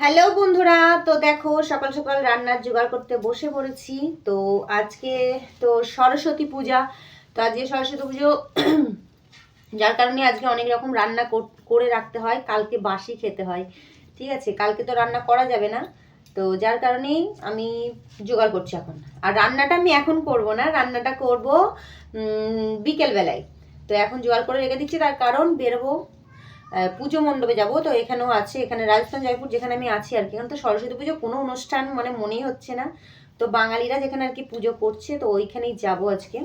Hello বন্ধুরা, তো দেখো সকাল সকাল রান্নার জোগাড় করতে বসে পড়েছি। তো আজকে তো সরস্বতী পূজা, তো আজকে সরস্বতী পুজো, যার কারণে আজকে অনেক রকম রান্না কর- রাখতে হয়, কালকে বাসি খেতে হয়। ঠিক আছে, কালকে তো রান্না করা যাবে না, তো যার কারণেই আমি জোগাড় করছি এখন। আর রান্নাটা আমি এখন করব না, রান্নাটা করব বিকেলবেলায়। তো এখন জোগাড় করে রেখে দিচ্ছি, তার কারণ বেরোবো পুজো মণ্ডপে যাব। তো এখানেও আছে, এখানে রাজস্থান, জয়পুর যেখানে আমি আছি আর কি। এখানে তো সরস্বতী পুজো কোনো অনুষ্ঠান মানে মনেই হচ্ছে না। তো বাঙালিরা যেখানে আর কি পুজো করছে, তো ওইখানেই যাব আজকে।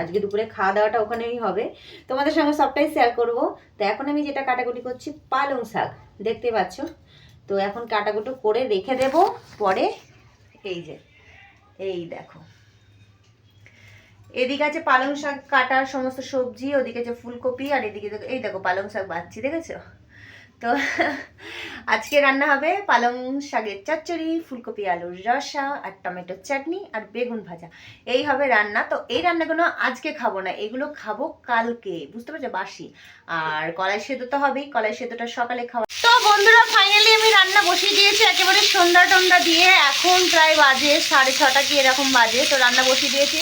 আজকে দুপুরে খাওয়া দাওয়াটা ওখানেই হবে। তোমাদের সঙ্গে সবটাই শেয়ার করব। তো এখন আমি যেটা কাটাকুটি করছি, পালং শাক। দেখতে পাচ্ছ? তো এখন কাটাকুটো করে রেখে দেব। পরে, এই যে, এই দেখো। এদিকে আছে পালং শাক কাটার সমস্ত সবজি, ওদিকে আছে ফুলকপি, আর এদিকে এই দেখো পালং শাক বাচ্ছি, দেখেছ? তো আজকে রান্না হবে পালং শাকের চচ্চড়ি, ফুলকপি আলুর রসা, আর টমেটোর চাটনি, আর বেগুন ভাজা। এই হবে রান্না। তো এই রান্নাগুলো আজকে খাব না, এগুলো খাব কালকে, বুঝতে পারছ? বাসি। আর কলাই সেদ্ধ তো হবেই, কলাই সেদ্ধটা সকালে খাওয়া তো বন্ধুরা বসিয়ে দিয়েছি, একেবারে সন্ধ্যা টন্ধ্যা দিয়ে এখন প্রায় বাজে, সাড়ে ছটা কি এরকম বাজে, তো রান্না বসিয়ে দিয়েছি।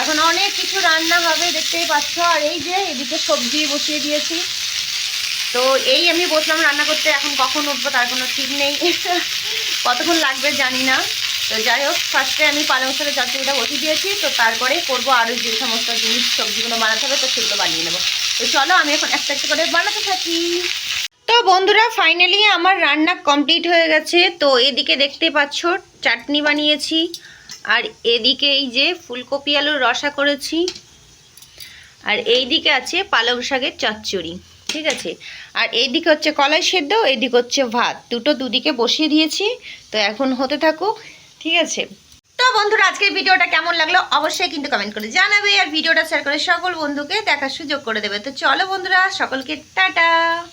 এখন অনেক কিছু রান্না হবে, দেখতেই পাচ্ছ। আর এই যে এদিকে সবজি বসিয়ে দিয়েছি। তো এই আমি বসলাম রান্না করতে, এখন কখন উঠবো তার কোনো ঠিক নেই। কতক্ষণ লাগবে জানি না। তো যাই হোক ফার্স্টে আমি পালং শাকের চচ্চড়িটা বসিয়ে দিয়েছি, তো তারপরে করব আরও যে সমস্ত জিনিস, সবজিগুলো বানাতে হবে, তো সেগুলো বানিয়ে নেব। তো চলো, আমি এখন একটা একটা করে বানাতে থাকি। তো বন্ধুরা ফাইনালি আমার রান্না কমপ্লিট হয়ে গেছে। তো এদিকে দেখতে পাচ্ছ, চাটনি বানিয়েছি। আর এদিকে এই যে ফুলকপি আলুর রসা করেছি। আর এই দিকে আছে পালং শাকের চচ্চড়ি, ঠিক আছে? আর এইদিকে হচ্ছে কলাই সেদ্ধ, এইদিকে হচ্ছে ভাত। দুটো দুদিকে বসিয়ে দিয়েছি। তো এখন হতে থাকুক, ঠিক আছে? তো বন্ধুরা, আজকের ভিডিওটা কেমন লাগল অবশ্যই কিন্তু কমেন্ট করে জানাবে। আর ভিডিওটা শেয়ার করে সকল বন্ধুকে দেখার সুযোগ করে দেবে। তো চলো বন্ধুরা, সকলকে টাটা!